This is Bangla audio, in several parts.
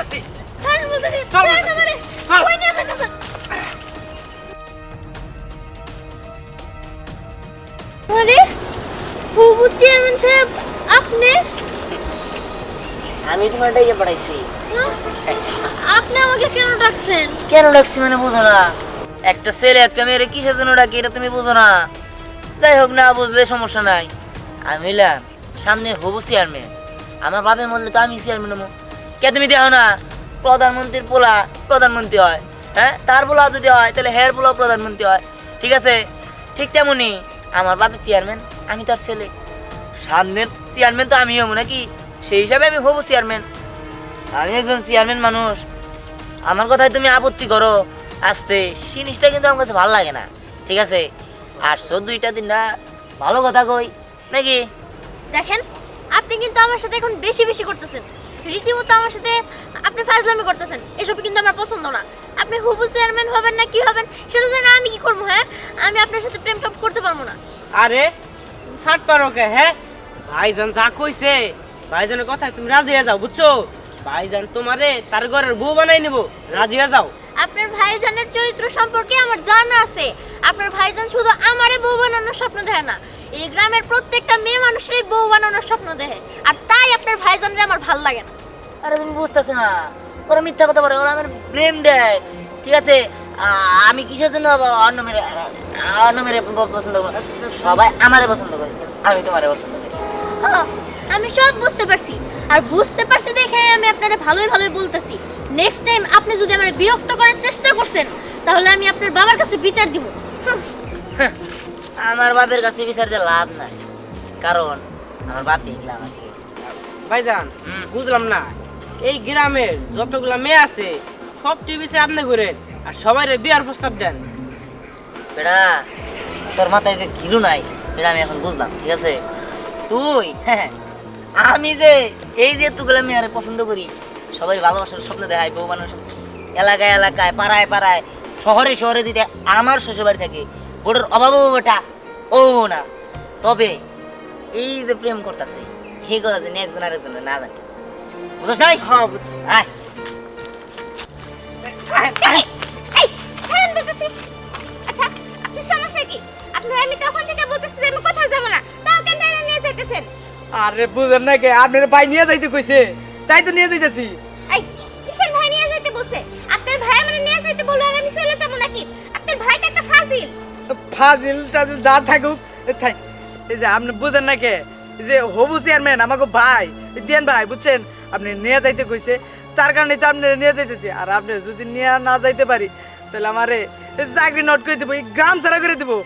বলতেছি। ছাড়েন বলতেছি। চল, আমারে কই নিয়ে যাইতেছেন আরে বুবু চেয়ারম্যান সাহেব আপনি? আমি তোমার ডাইকে পড়াইছি? আপনি আমাকে কেন ডাকছেন? কেন ডাকছি মানে বুঝো না। একটা ছেলে একটা মেয়েরে কিসের জন্য ডাকি এটা তুমি বুঝো না। যাই হোক না বুঝলে সমস্যা নাই। আমি হইলাম সামনে হবু চেয়ারম্যান। আমার বাপের মধ্যে তো আমি চেয়ারম্যান হব। কে তুমি দেখো না? প্রধানমন্ত্রীর পোলা প্রধানমন্ত্রী হয়। হ্যাঁ? তার পোলা যদি হয়, তাহলে হেয়ার পোলাও প্রধানমন্ত্রী হয়। ঠিক আছে? ঠিক তেমনই আমার বাপের চেয়ারম্যান আমি তার ছেলে। সামনের চেয়ারম্যান তো আমি হব নাকি? সেই হিসাবে আমি হব চেয়ারম্যান আমি একজন চেয়ারম্যান মানুষ। আমার কথায় তুমি আপত্তি করো। আসতে জিনিসটা কিন্তু আমার কাছে ভালো লাগে না। ঠিক আছে? আটশো দুইটা দিন না, ভালো কথা কই। নাকি? দেখেন, আপনি কিন্তু আমার সাথে এখন বেশি বেশি করতেছেন। রীতিমতো আমার সাথে আপনি ফাজলামি করতেছেন। এসব কিন্তু আমার পছন্দ না। আপনি হুবু চেয়ারম্যান হবেন না কি হবেন সেটা জানি আমি কি করব হ্যাঁ? আমি আপনার সাথে প্রেম টপ করতে পারব না। আরে ছাড় পারো কে হ্যাঁ? ভাইজান যা কইছে ভাইজানের কথায় তুমি রাজি হয়ে যাও বুঝছ? ভাইজান তোমারে তার ঘরের বউ বানাই নেব রাজি হয়ে যাও। আপনার ভাইজানের চরিত্র সম্পর্কে আমার জানা আছে। আপনার ভাইজান শুধু আমারে বউ বানানোর স্বপ্ন দেখে না। এই গ্রামের প্রত্যেকটা মেয়ে মানুষেরই বউ বানানোর স্বপ্ন দেখে। আর তাই আপনার ভাইজানরে আমার ভালো লাগে না। আরে তুমি বুঝতেছো না ওরা মিথ্যা কথা বলে ওরা আমার প্রেম দেয়। ঠিক আছে? আমি কিসের জন্য অন্য মেরে অন্য মেরে পছন্দ করব? সবাই আমারে পছন্দ করে আমি তোমারে পছন্দ করি। হ্যাঁ, আমি সব বুঝতে পারছি। আর বুঝতে পারছি দেখে আমি আপনারে ভালোই ভালোই বলতেছি। নেক্সট টাইম আপনি যদি আমার বিরক্ত করার চেষ্টা করছেন তাহলে আমি আপনার বাবার কাছে বিচার দিব। হুম, আমার বাপের কাছে বিচার দিয়ে লাভ নাই। কারণ আমার বাপ দেখলে আমাকে ভাইজান। বুঝলাম না। এই গ্রামের যতগুলা মেয়ে আছে সব টিভিতে আপনি ঘুরেন আর সবাই বিয়ার প্রস্তাব দেন। বেটা তোর মাথায় যে ঘিরু নাই সেটা আমি এখন বুঝলাম ঠিক আছে? তুই হ্যাঁ আমি যে এই যে তুগুলো মেয়ারে পছন্দ করি সবাই ভালোবাসার স্বপ্ন দেখায় বউ মানুষ এলাকায় এলাকায় পাড়ায় পাড়ায় শহরে শহরে দিতে আমার শ্বশুর বাড়ি থাকে ওটার অভাব বেটা ও না তবে এই যে প্রেম করতেছে সেই কথা যে একজন আরেকজন না জানি বুঝছ নাই হ্যাঁ বুঝছি আয়। আচ্ছা, আপনার সমস্যা কি? আপনার আমি তখন থেকে বলতেছি যে আমি কোথাও যাব না। তাও কেন টাইনা নিয়ে যাইতেছেন? আরে বুঝেন না কে আপনার ভাই নিয়ে যাইতে কইছে তাই তো নিয়ে যাইতেছি ফাজিল। এই যে আপনি ভাই দেন ভাই, বুঝছেন আপনি নিয়ে যাইতে কইছে, তার কারণে তো আপনি নিয়ে যাইতেছি আর আপনি যদি নিয়ে না যাইতে পারি, তাহলে আমারে চাকরি নোট করে দেবো, এই গ্রাম ছাড়া করে দেবো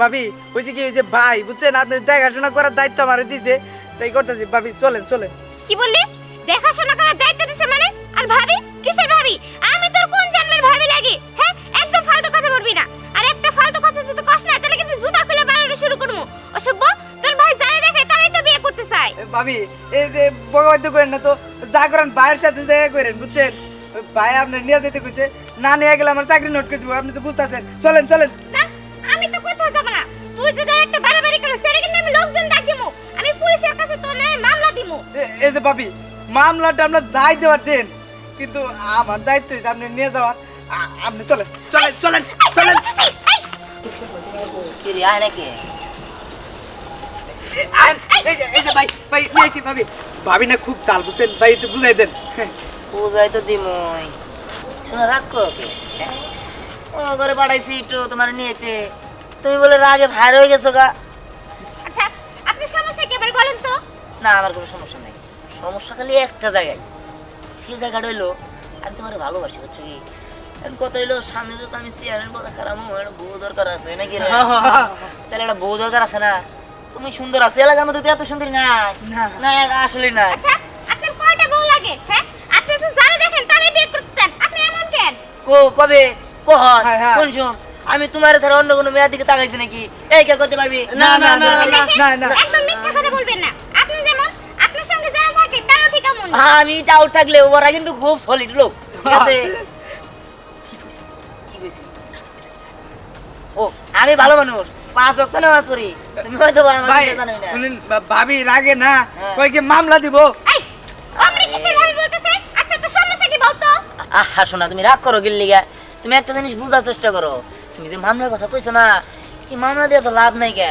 ভাবি বলছি কি যে ভাই, বুঝছেন আপনি দেখাশোনা করার দায়িত্ব আমারে দিছে, তাই করতেছি ভাবি, চলেন চলেন কি বললি? দেখাশোনা করার দায়িত্ব দিছে মানে? আর ভাবি? বগাবাদ্য করেন না তো। যা করেন ভাইয়ের সাথে জায়গা করেন বুঝছেন? ভাই আপনার নিয়ে যেতে কইছে না নিয়ে গেলে আমার চাকরি নোট করে দেবো আপনি তো বুঝতেছেন। চলেন চলেন। আমি তো কোথাও যাব না। তুই যদি একটা বাড়াবাড়ি করিস, তাহলে কিন্তু আমি লোকজন ডাক আমি পুলিশের কাছে তোর নামে মামলা দিমু। এই যে মামলাটা আমরা যাই দেওয়ার দেন কিন্তু আমার দায়িত্ব আপনি নিয়ে যাওয়ার আ- আপনি চলেন চলেন চলেন চলেন। কি রে আয় নাকি? এ, এই যে ভাই ভাই নিয়েছি ভাবি। ভাবি না খুব চাল বুঝছেন? ভাই একটু বুঝাই দেন। পূজায় তো দিমই। রাগ হ্যাঁ? ও ঘরে পাঠাইছি একটু তোমার নিয়েতে। তুমি বলে রাগে ভাইর হয়ে গেছো গা। আচ্ছা, আপনার সমস্যা কি এবার বলেন তো? না আমার কোনো সমস্যা নেই। সমস্যা খালি একটা জায়গায়। সেই জায়গাটা হইল আমি তোমার ভালোবাসি বুঝছ কি? কত হইল সামনে তো আমি চেয়ারের কথা খারাপ আমার বউ দরকার আছে নাকি? তাহলে একটা বউ দরকার আছে না? তুমি সুন্দর আছো এলাকার মধ্যে তো এত সুন্দর না না। না আসলে না আচ্ছা, আপনার কয়টা বউ লাগে, হ্যাঁ? আপনি তো যারা দেখেন তারাই বিয়ে করতে চান। আপনি এমন কেন? কো কবে কহন হ্যাঁ, হ্যাঁ। কোন শুন আমি তোমার ছাড়া অন্য কোনো মেয়ের দিকে তাকাইছি নাকি এই কে করতে পারবি না, না, না, দেখেন, না, না। একদম মিথ্যা কথা বলবেন না। আপনি যেমন, আপনার সঙ্গে যারা থাকে, তারাও ঠিক এমন। আমি ডাউট থাকলে ওরা কিন্তু খুব সলিড লোক ঠিক আছে ও আমি ভালো মানুষ পাঁচ বছর নামাজ পড়ি। তুমি হয়তো ভাই না শুনেন ভাবি রাগে না হ্যাঁ। কই কি মামলা দিব? আচ্ছা, তো আহা শোনা তুমি রাগ করো গিল্লিগা তুমি একটা জিনিস বুঝার চেষ্টা করো। তুমি যে মামলার কথা কইছো না এই মামলা দিয়ে তো লাভ নাই কে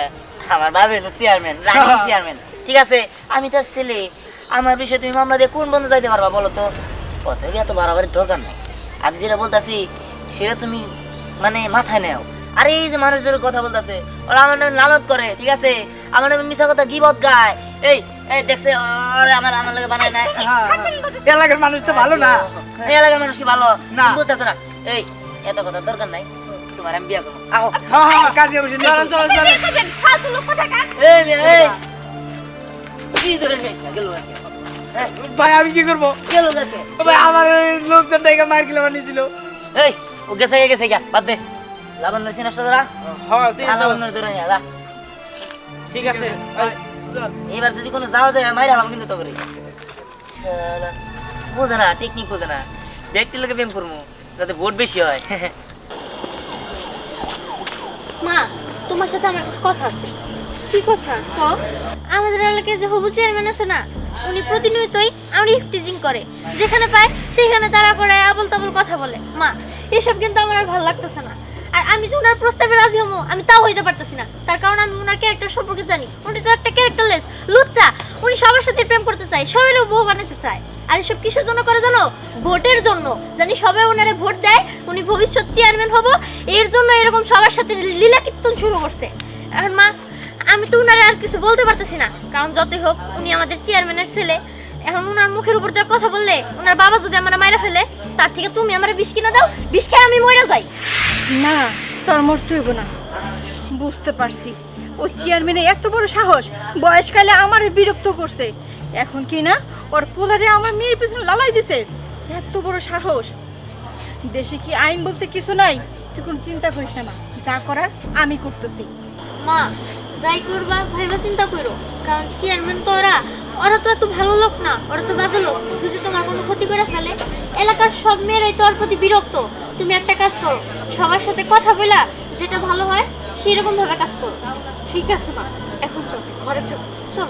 আমার বাবা হলো চেয়ারম্যান রানিং চেয়ারম্যান ঠিক আছে আমি তার ছেলে। আমার বিষয়ে তুমি মামলা দিয়ে কোন বন্ধু যাইতে পারবা বলো তো? কথা এত বাড়াবাড়ির দরকার নেই। আমি যেটা বলতাছি সেটা তুমি মানে মাথায় নেও। আরে এই যে মানুষদের কথা বলতেছে ওরা আমার নামে লালত করে ঠিক আছে? আমার নামে মিশা কথা গিবত গায়। এই এই দেখছে আরে আমার আমার লাগে বানায় নাই। হ্যাঁ, এলাকার মানুষ তো ভালো না। এলাকার মানুষ কি ভালো? না। বুঝতেছ না? এই এত কথা দরকার নাই। তোমার আমি বিয়া করব। আও হ্যাঁ হ্যাঁ কাজে অবশ্যই নিয়ে চলো। কিসের বিয়ে ফালতু লোক কোথাকার। এই এই কি ধরে গেল হ্যাঁ? ভাই আমি কি করব? গেল গাছে ভাই আমার লোকজন টাকা মার কিলো বানিয়েছিল। এই ও গেছে গেছে গা বাদ দে। চিনাস তোরা হ্যাঁ ধরে যা। ঠিক আছে এবার যদি কোনো যাওয়া যায় মাইরা হলাম কিন্তু তো করে বোঝে না টেকনিক বোঝে না। দেখতে লোকে প্রেম করব যাতে ভোট বেশি হয়। মা তোমার সাথে আমার কিছু কথা আছে। কি কথা? ক আমাদের এলাকায় যে হবু চেয়ারম্যান আছে না উনি প্রতিনিয়তই আমার ইফটিজিং করে। যেখানে পায় সেখানে তারা করে আবল তাবল কথা বলে। মা এসব কিন্তু আমার আর ভালো লাগতেছে না। আর আমি যে ওনার প্রস্তাবে রাজি হব, আমি তাও হইতে পারতেছি না। তার কারণ আমি ওনার ক্যারেক্টার সম্পর্কে জানি। উনি তো একটা ক্যারেক্টারলেস লুচ্চা। উনি সবার সাথে প্রেম করতে চায়, সবাই বউ বানাতে চায়। আর এসব কিসের জন্য করে জানো? ভোটের জন্য। জানি সবাই ওনারে ভোট দেয়, উনি ভবিষ্যৎ চেয়ারম্যান হব। এর জন্য এরকম সবার সাথে লীলা কীর্তন শুরু করছে। এখন মা, আমি তো উনারে আর কিছু বলতে পারতেছি না। কারণ যতই হোক, উনি আমাদের চেয়ারম্যানের ছেলে। এখন উনার মুখের উপর দিয়ে কথা বললে উনার বাবা যদি আমার মাইরা ফেলে তার থেকে তুমি আমার বিষ কিনে দাও বিষ খেয়ে আমি মরে যাই। না তোর মরতে হইব না। বুঝতে পারছি। ও চেয়ারম্যানে এত বড় সাহস বয়সকালে আমার বিরক্ত করছে। এখন কি না ওর পোলারে আমার মেয়ের পিছনে লালাই দিছে। এত বড় সাহস। দেশে কি আইন বলতে কিছু নাই? তুই কোনো চিন্তা করিস না মা। যা করার আমি করতেছি। মা যাই করবা ভাইবা চিন্তা করো। কারণ চেয়ারম্যান তো ওরা ওরা তো একটু ভালো লোক না ওরা তো বাজে লোক। যদি তোমার কোনো ক্ষতি করে ফেলে এলাকার সব মেয়েরাই তোর প্রতি বিরক্ত। তুমি একটা কাজ করো সবার সাথে কথা বলা যেটা ভালো হয় সেরকম ভাবে কাজ করো। ঠিক আছে মা এখন চল ঘরে চল চল।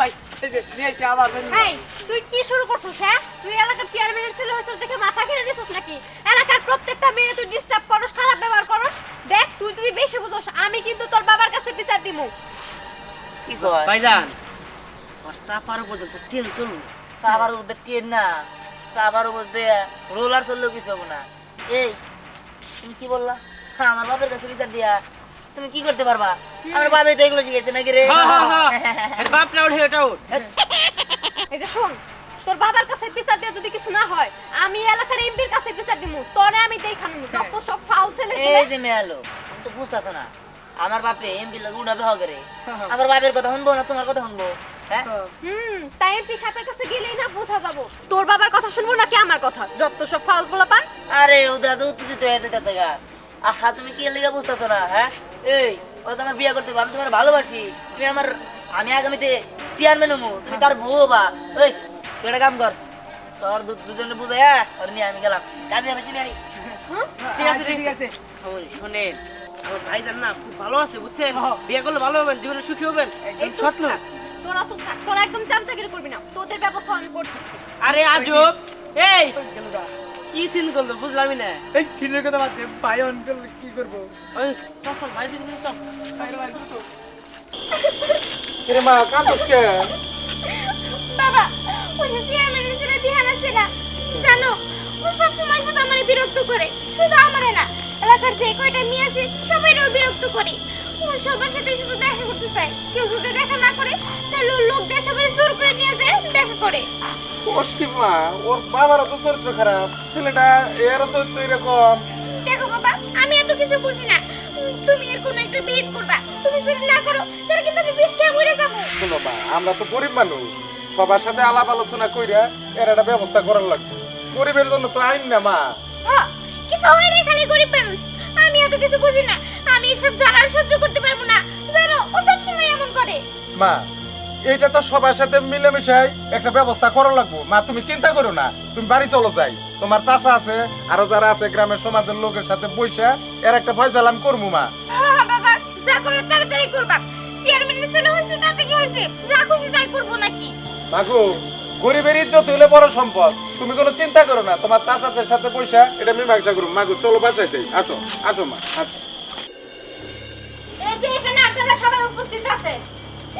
ভাই, এই তুই কি শুরু করছিস হ্যাঁ? তুই এলাকার চেয়ারম্যানের ছেলে হয়েছিস দেখে মাথা কিনে দিছিস নাকি? এলাকার প্রত্যেকটা মেয়ে তুই ডিস্টার্ব করস খারাপ ব্যবহার করস। দেখ তুই যদি বেশি বুঝোস আমি কিন্তু তোর বাবার কাছে বিচার দিমু। কি কয়? ভাইজান। ওর চাপার উপর তো চলু চাপার উপর ট্রেন না উপর রোলার চললেও কিছু হব না। এই তুমি কি বললা? হ্যাঁ আমার বাপের কাছে বিচার দিয়া তুমি কি করতে পারবা? আমার বাবা তো এগুলো শিখেছে নাকি রে? হ্যাঁ, হ্যাঁ, হ্যাঁ। আরে বাপটা এটা উঠ। এই যে শোন তোর বাবার কাছে বিচার দিয়ে যদি কিছু না হয় আমি এলাকার এমপির কাছে বিচার দিমু। তোরে আমি দেখানো যত সব ফাউল ছেলে এই যে মেয়ালো তুমি তো বুঝতেছো না। আমার বাপে এমপি লাগে উড়া বেহ করে। আমার বাপের কথা শুনব না তোমার কথা শুনব? হ্যাঁ? হুম তাই এমপি সাহেবের কাছে গেলেই না বোঝা যাব। তোর বাবার কথা শুনব নাকি আমার কথা? যত সব ফাউলগুলো পান। আরে ওদের তো উত্তেজিত হয়ে যেতে গা। আহা তুমি কি লেগে বুঝতেছো না হ্যাঁ? এই ও তোমার বিয়ে করতে আমি তোমার ভালোবাসি। তুমি আমার আমি আগামীতে চেয়ারম্যান হব তুমি তার বউ বা ওই তুই একটা কাম কর। তোর দুজনে বুঝে হ্যাঁ ওর নিয়ে আমি গেলাম। কাজে আমি চিনি ঠিক আছে ঠিক আছে। ওই শোনেন আমার ভাইজান না খুব ভালো আছে বুঝছেন? বিয়ে করলে ভালো হবেন জীবনে সুখী হবেন। সৎ লোক। তোরা থাক তোরা একদম চামচাগিরি করবি না। তোদের ব্যবস্থা আমি করছি। আরে আজব। এই। কি সিন করল বুঝলামই না। এই সিনের কথা বাদ দে, ভাই অঞ্চল কি করব? ওই ভাই তো। বাবা ওই চেয়ারম্যানের ছেলে ধ্যান আছে না জানো ও সবসময় শুধু আমার বিরক্ত করে শুধু আমারে না। এলাকার যে কয়টা মেয়ে আছে সবাইও বিরক্ত করে। সবার সাথে শুধু দেখা করতে চায় কেউ যদি দেখা না করে তাহলে ওর লোক সবাই জোর করে নিয়ে যায় দেখা করে। কষ্টি মা ওর বাবারও তো চরিত্র খারাপ ছেলেটা এরও চরিত্র এরকম। দেখো বাবা আমি এত কিছু বুঝি না। তুমি এর কোনো একটা করবা। তুমি যদি না করো তাহলে কিন্তু আমি বিষ খেয়ে মরে যাব। শোনো মা আমরা তো গরিব মানুষ। সবার সাথে আলাপ আলোচনা কইরা এর একটা ব্যবস্থা করার লাগবে। গরিবের জন্য তো আইন না মা। হ্যাঁ কিছু হইলে খালি গরিব মানুষ। আমি এত কিছু বুঝি না। আমি এসব জ্বালার সহ্য করতে পারব না। জানো ও সব সময় এমন করে। মা এইটা তো সবার সাথে মিলেমিশাই একটা ব্যবস্থা করা লাগবো। মা তুমি চিন্তা করো না তুমি বাড়ি চলো যাই। তোমার চাচা আছে আরও যারা আছে গ্রামের সমাজের লোকের সাথে বইসা এর একটা করব মা। হ্যাঁ বাবা যা করে তাড়াতাড়ি করবা। চেয়ারম্যানের ছেলে হয়েছে তাতে কি হয়েছে? যা খুশি তাই করব নাকি? মাগো গরিবের ইজ্জত হইলে বড় সম্পদ। তুমি কোনো চিন্তা করো না তোমার চাচাদের সাথে পয়সা এটা মীমাংসা করুন মাগো চলো বাঁচাইতে আসো আসো মা আসো। সবাই উপস্থিত আছে।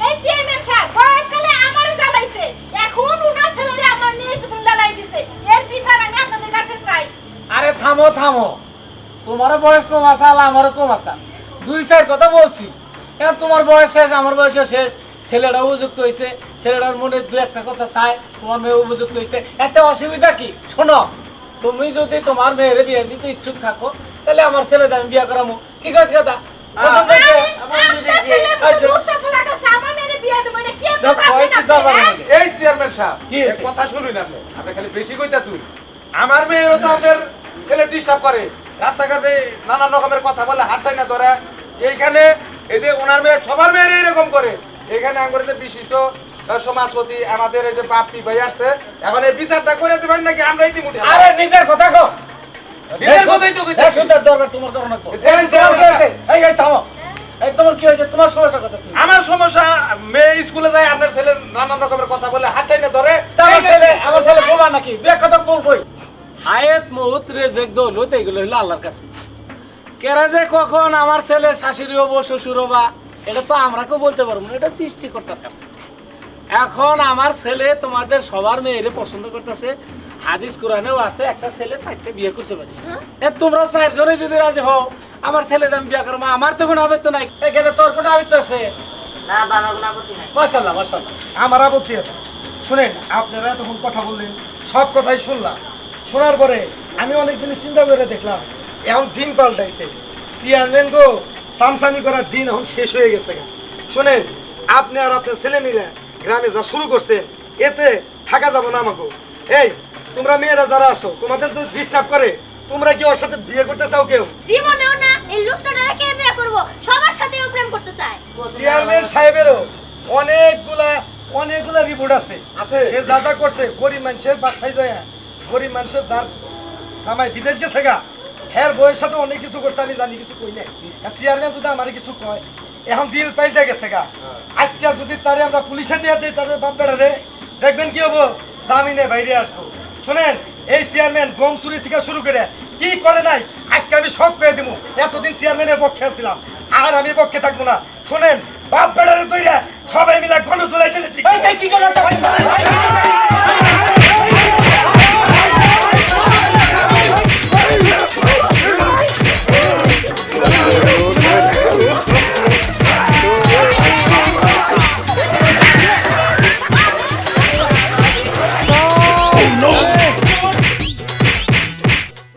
এই চেয়ারম্যান সাহেব বয়সকালে আমারই জ্বালাইছে। এখন উনার ছেলেরে আমার মেয়ের পিছনে জ্বালাই দিছে। এর বিচার আমি আপনাদের কাছে চাই। আরে থামো থামো। তোমারও বয়স কম আছে, আর আমারও কম আছে। দুই সাইড কথা বলছি। এখন তোমার বয়স শেষ, আমার বয়সও শেষ? ছেলেটা উপযুক্ত হয়েছে ছেলেটার মনে দু একটা কথা চায় তোমার মেয়ে উপযুক্ত হয়েছে এতে অসুবিধা কি? শোনো, তুমি যদি তোমার মেয়ের বিয়ে দিতে ইচ্ছুক থাকো, তাহলে আমার ছেলেটা আমি বিয়ে করামো। ঠিক আছে কথা? ছেলে আমার মেয়ের একটু আপনি, দাঁড়ান হ্যাঁ? আগে। এই চেয়ারম্যান সাহেব কি এ হয়েছে? কথা শুনুন আপনি। আপনি খালি বেশি কইতাছুন। আমার মেয়েরও তো আপনার ছেলে ডিস্টার্ব করে। রাস্তাঘাটে নানান রকমের কথা বলে হাতটাই না ধরে। এইখানে এই যে ওনার মেয়ে সবার মেয়ের এরকম করে। এখানে আমাদের যে বিশিষ্ট সমাজপতি আমাদের এই যে বাপি ভাই আছে এখন এই বিচারটা করে দেবেন নাকি আমরা ইতিমধ্যে? আরে নিজের কথা কো আমরা- এই এই থামো। এই তোমার কি হয়েছে? তোমার সমস্যা কথা কি? আমার সমস্যা মেয়ে স্কুলে যায় আপনার ছেলে নানান রকমের কথা বলে না ধরে। আমার ছেলে বোমা নাকি? কথা বলবই হায়াত মহুত রেজেক দৌলত এগুলো হলো আল্লাহর কাছে। কেরা যে কখন আমার ছেলে শাশুড়ি হব শ্বশুর হবা এটা তো আমরা কেউ বলতে পারব না এটা সৃষ্টিকর্তার কাছে। এখন আমার ছেলে তোমাদের সবার মেয়েরে পছন্দ করতেছে হাদিস কোরআনেও আছে একটা ছেলে চারটে বিয়ে করতে পারে। এ তোমরা চারজনে যদি রাজি হও আমার ছেলে আমি বিয়ে করব আমার তো কোনো আবেদ নাই। এখানে তোর কোনো আবেদ আছে? না বা আমার কোনো আপত্তি মাসাল্লাহ মাসাল্লাহ আমার আপত্তি আছে। শুনেন আপনারা তখন কথা বললেন সব কথাই শুনলাম। শোনার পরে আমি অনেক জিনিস চিন্তা করে দেখলাম এখন দিন পাল্টাইছে। চেয়ারম্যান গো সামসামি করার দিন এখন শেষ হয়ে গেছে। শোনেন আপনি আর আপনার ছেলে মিলে গ্রামে যা শুরু করছেন এতে থাকা যাবে না আমাকে। এই তোমরা মেয়েরা যারা আসো তোমাদের যদি ডিস্টার্ব করে তোমরা কি ওর সাথে বিয়ে করতে চাও কেউ? জীবনেও না এই লুচ্চাটাকে কে বিয়ে করব? সবার সাথেও প্রেম করতে চায়। চেয়ারম্যান সাহেবেরও অনেকগুলা অনেকগুলা রিপোর্ট আছে। আছে। সে যা যা করছে গরিব মানুষের বাসায় যায়। গরিব মানুষের যার জামাই বিদেশ গেছে গা হ্যার বইয়ের সাথে অনেক কিছু করছে আমি জানি কিছু কই না আর চেয়ারম্যান যদি আমার কিছু কয় এখন দিল পাল্টে গেছে গা। আজকে যদি তারে আমরা পুলিশে দিয়ে দিই তাদের বাপ বেড়ারে দেখবেন কি হব? জামিনে বাইরে আসব। শোনেন এই চেয়ারম্যান গমসুরি থেকে শুরু করে কি করে নাই আজকে আমি সব পেয়ে দিব এতদিন চেয়ারম্যানের পক্ষে আসছিলাম আর আমি পক্ষে থাকব না শোনেন বাপ বেড়ারে তৈরি সবাই মিলে গণ তোলাই দিলে ঠিক কি করো?